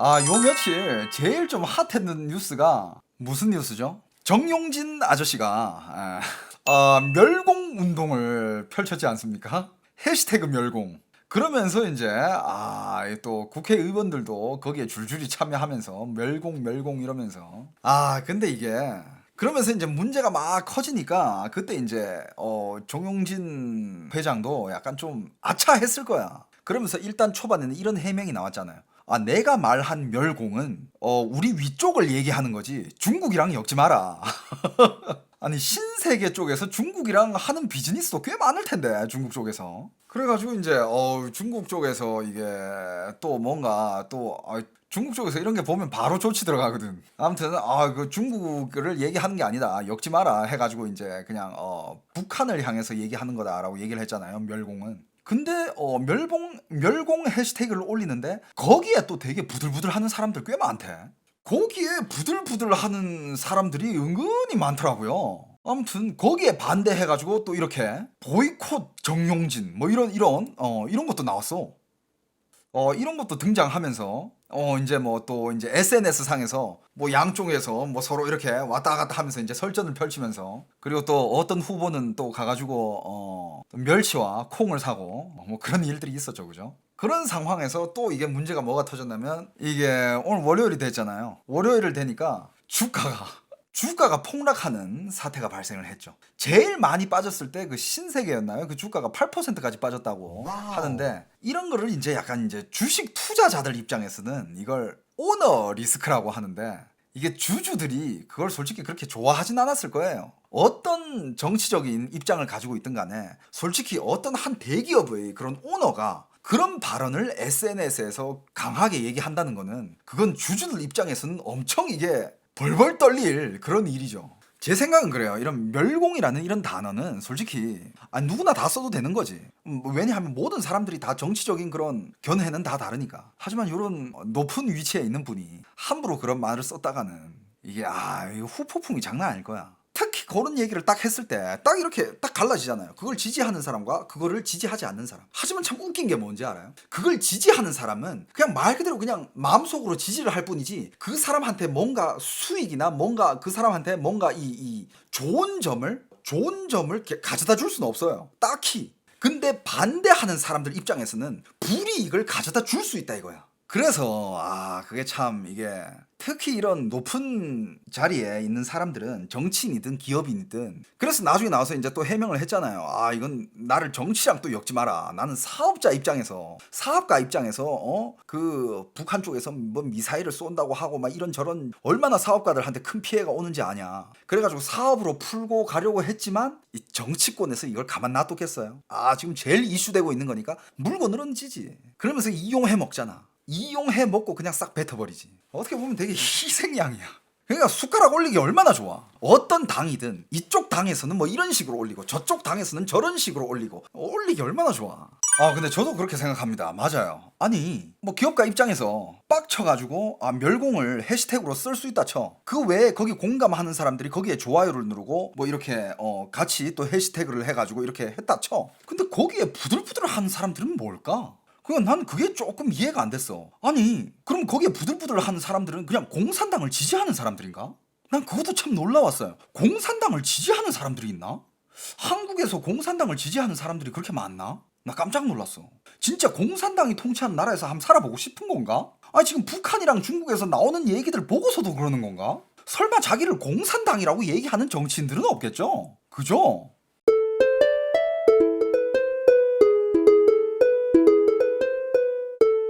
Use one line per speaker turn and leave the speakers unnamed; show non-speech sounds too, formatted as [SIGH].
아, 요 며칠 제일 좀 핫했는 뉴스가 무슨 뉴스죠? 정용진 아저씨가 에, 어, 멸공 운동을 펼쳤지 않습니까? 해시태그 멸공. 그러면서 이제 아, 또 국회의원들도 거기에 줄줄이 참여하면서 멸공 멸공 이러면서 아, 근데 이게 그러면서 이제 문제가 막 커지니까 그때 이제 어 종용진 회장도 약간 좀 아차했을 거야. 그러면서 일단 초반에는 이런 해명이 나왔잖아요. 아 내가 말한 멸공은 어 우리 위쪽을 얘기하는 거지. 중국이랑 엮지 마라. [LAUGHS] 아니 신세계 쪽에서 중국이랑 하는 비즈니스도 꽤 많을 텐데 중국 쪽에서. 그래가지고 이제 어 중국 쪽에서 이게 또 뭔가 또 아, 중국 쪽에서 이런 게 보면 바로 조치 들어가거든. 아무튼 아 그 중국을 얘기하는 게 아니다. 엮지 마라 해가지고 이제 그냥 어 북한을 향해서 얘기하는 거다라고 얘기를 했잖아요 멸공은 근데 어 멸공 멸공 해시태그를 올리는데 거기에 또 되게 부들부들 하는 사람들 꽤 많대 거기에 부들부들 하는 사람들이 은근히 많더라고요. 아무튼 거기에 반대해가지고 또 이렇게 보이콧 정용진 뭐 이런 이런 어 이런 것도 나왔어. 어 이런 것도 등장하면서 어 이제 뭐 또 이제 SNS 상에서 뭐 양쪽에서 뭐 서로 이렇게 왔다 갔다 하면서 이제 설전을 펼치면서 그리고 또 어떤 후보는 또 가가지고 어 멸치와 콩을 사고 뭐 그런 일들이 있었죠 그죠? 그런 상황에서 또 이게 문제가 뭐가 터졌냐면 이게 오늘 월요일이 됐잖아요. 월요일을 되니까 주가가 주가가 폭락하는 사태가 발생을 했죠. 제일 많이 빠졌을 때 그 신세계였나요? 그 주가가 8%까지 빠졌다고 하는데 이런 거를 이제 약간 이제 주식 투자자들 입장에서는 이걸 오너 리스크라고 하는데 이게 주주들이 그걸 솔직히 그렇게 좋아하진 않았을 거예요. 어떤 정치적인 입장을 가지고 있든 간에 솔직히 어떤 한 대기업의 그런 오너가 그런 발언을 SNS에서 강하게 얘기한다는 거는 그건 주주들 입장에서는 엄청 이게 벌벌 떨릴 그런 일이죠. 제 생각은 그래요. 이런 멸공이라는 이런 단어는 솔직히 아, 누구나 다 써도 되는 거지. 음, 왜냐하면 모든 사람들이 다 정치적인 그런 견해는 다 다르니까. 하지만 이런 높은 위치에 있는 분이 함부로 그런 말을 썼다가는 이게 아 이거 후폭풍이 장난 아닐 거야. 그런 얘기를 딱 했을 때 딱 이렇게 딱 갈라지잖아요. 그걸 지지하는 사람과 그거를 지지하지 않는 사람. 하지만 참 웃긴 게 뭔지 알아요? 그걸 지지하는 사람은 그냥 말 그대로 그냥 마음속으로 지지를 할 뿐이지 그 사람한테 뭔가 수익이나 뭔가 그 사람한테 뭔가 이, 이 좋은 점을 좋은 점을 가져다 줄 수는 없어요. 딱히. 근데 반대하는 사람들 입장에서는 불이익을 가져다 줄 수 있다 이거야. 그래서 아 그게 참 이게 특히 이런 높은 자리에 있는 사람들은 정치인이든 기업인이든 그래서 나중에 나와서 이제 또 해명을 했잖아요. 아 이건 나를 정치랑 또 엮지 마라. 나는 사업자 입장에서 사업가 입장에서 어 그 북한 쪽에서 뭐 미사일을 쏜다고 하고 막 이런 저런 얼마나 사업가들한테 큰 피해가 오는지 아냐. 그래가지고 사업으로 풀고 가려고 했지만 이 정치권에서 이걸 가만 놔뒀겠어요. 아 지금 제일 이슈되고 있는 거니까 물건을 얹지. 그러면서 이용해 먹잖아. 이용해 먹고 그냥 싹 뱉어버리지. 어떻게 보면 되게 희생양이야. 그러니까 숟가락 올리기 얼마나 좋아. 어떤 당이든 이쪽 당에서는 뭐 이런 식으로 올리고 저쪽 당에서는 저런 식으로 올리고 올리기 얼마나 좋아. 아 근데 저도 그렇게 생각합니다. 맞아요. 아니 뭐 기업가 입장에서 빡쳐가지고 아 멸공을 해시태그로 쓸 수 있다 쳐. 그 외에 거기 공감하는 사람들이 거기에 좋아요를 누르고 뭐 이렇게 어 같이 또 해시태그를 해가지고 이렇게 했다 쳐. 근데 거기에 부들부들한 사람들은 뭘까? 그냥 난 그게 조금 이해가 안 됐어. 아니, 그럼 거기에 부들부들 하는 사람들은 그냥 공산당을 지지하는 사람들인가? 난 그것도 참 놀라웠어요. 공산당을 지지하는 사람들이 있나? 한국에서 공산당을 지지하는 사람들이 그렇게 많나? 나 깜짝 놀랐어. 진짜 공산당이 통치하는 나라에서 한번 살아보고 싶은 건가? 아니, 지금 북한이랑 중국에서 나오는 얘기들 보고서도 그러는 건가? 설마 자기를 공산당이라고 얘기하는 정치인들은 없겠죠? 그죠?